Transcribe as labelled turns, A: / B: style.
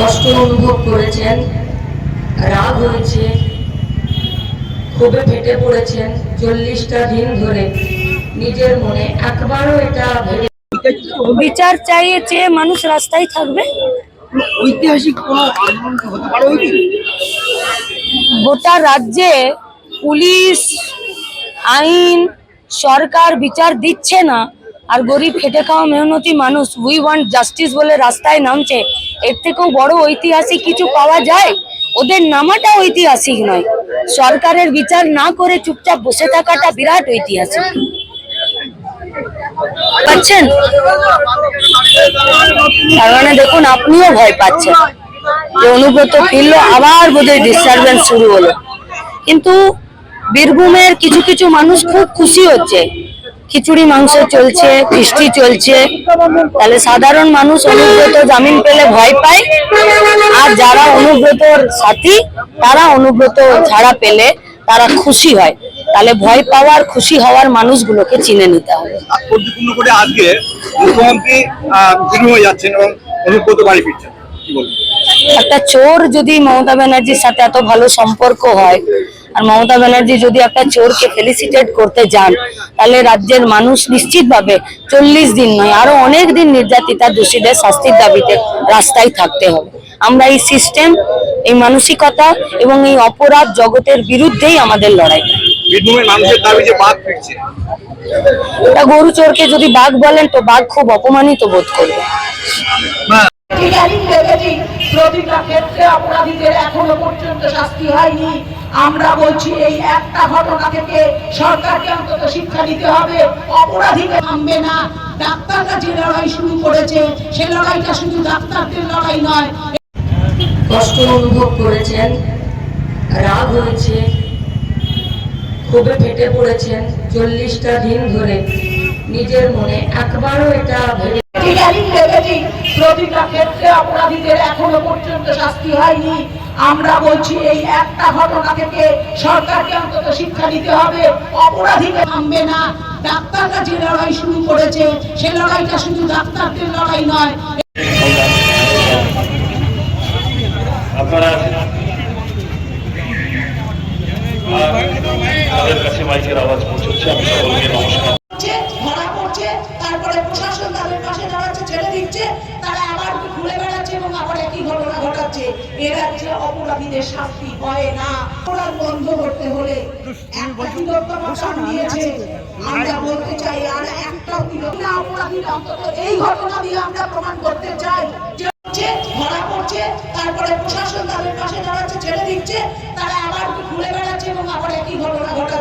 A: কষ্ট অনুভব করেছেন রাগ হয়েছে ক্ষোভে ফেটে পড়েছেন চল্লিশটা দিন ধরে। নিজের মনে একবারও এটা ভেবে
B: বিচার চাইয়ে চেয়ে মানুষ রাস্তায় থাকবে?
C: ঐতিহাসিক?
B: গোটা রাজ্যে পুলিশ আইন সরকার বিচার দিচ্ছে না। আর গরিব খেটে খাওয়া মেহনতি মানুষ উই ওয়ান্ট জাস্টিস বলে রাস্তায় নামছে। এর থেকেও বড় ঐতিহাসিক কিছু পাওয়া যায়? ওদের নামাটা ঐতিহাসিক নয়। সরকারের বিচার না করে চুপচাপ বসে থাকাটা বিরাট ঐতিহাসিক। পাচ্ছেন? তার মানে দেখুন, আপনিও ভয় পাচ্ছেন। যে ফিরলো, আবার বোধহয় ডিস্টারবেন্স শুরু হলো। কিন্তু বীরভূমের কিছু কিছু মানুষ খুব খুশি হচ্ছে। খিচুড়ি মাংস চলছে বৃষ্টি চলছে। তাহলে সাধারণ মানুষ অনুব্রত জামিন পেলে ভয় পায়। আর যারা অনুব্রতর সাথী তারা অনুব্রত ছাড়া পেলে তারা খুশি হয়। তাহলে ভয় পাওয়ার খুশি হওয়ার মানুষগুলোকে চিনে নিতে হবে।
C: তাৎপর্যপূর্ণ করে আজকে মুখ্যমন্ত্রী আহ, হয়ে যাচ্ছেন এবং অনুব্রত বাড়ি ফিরছেন
B: একটা চোর যদি মমতা ব্যানার্জির সাথে এত ভালো সম্পর্ক হয় আর মমতা ব্যানার্জি যদি একটা চোরকে ফেলিসিটেট করতে যান তাহলে রাজ্যের মানুষ নিশ্চিতভাবে চল্লিশ দিন নয় আরও অনেক দিন নির্যাতিতা দোষীদের শাস্তির দাবিতে রাস্তায় থাকতে হবে। আমরা এই সিস্টেম এই মানসিকতা এবং এই অপরাধ জগতের বিরুদ্ধেই আমাদের লড়াই।
C: বীরভূমের মানুষের দাবি যে বাদ ফিরছে।
B: তা গরু চোরকে যদি বাঘ বলেন তো বাঘ খুব অপমানিত বোধ করবে।
D: দেখেছি প্রতিটা ক্ষেত্রে অপরাধীদের এখনও পর্যন্ত শাস্তি হয়নি। আমরা বলছি এই একটা ঘটনা থেকে সরকারকে অন্তত শিক্ষা দিতে হবে। অপরাধীকে থামবে না। ডাক্তাররা যে লড়াই শুরু করেছে, সে লড়াইটা শুধু ডাক্তারদের লড়াই নয়।
A: কষ্ট অনুভব করেছেন, রাগ হয়েছে, ক্ষোভে ফেটে পড়েছেন। চল্লিশটা দিন ধরে নিজের মনে একবারও এটা
D: প্রতিটা ক্ষেত্রে অপরাধীদের এখনও পর্যন্ত শাস্তি হয়নি। আমরা বলছি এই একটা ঘটনা থেকে সরকারকে অন্তত শিক্ষা দিতে হবে। অপরাধীকে থামবে না। ডাক্তাররা যে লড়াই শুরু করেছে সে লড়াইটা শুধু ডাক্তারদের লড়াই নয়।
E: আপনারা তাদের কাছে মাইকের আওয়াজ পৌঁছচ্ছে। আমি সকলকে নমস্কার।
D: ঘটাচ্ছে এ রাজ্যে অপরাধীদের শাস্তি হয় না। অপরাধ বন্ধ করতে হলে একটা তিলোত্তমা কান দিয়েছে আমরা বলতে চাই আর একটাও তিলোত্তমা অপরাধীরা অন্তত এই ঘটনা দিয়ে আমরা প্রমাণ করতে চাই যে ধরা পড়ছে তারপরে প্রশাসন তাদের পাশে দাঁড়াচ্ছে ছেড়ে দিচ্ছে তারা আবার ঘুরে বেড়াচ্ছে এবং আবার একই ঘটনা ঘটাচ্ছে?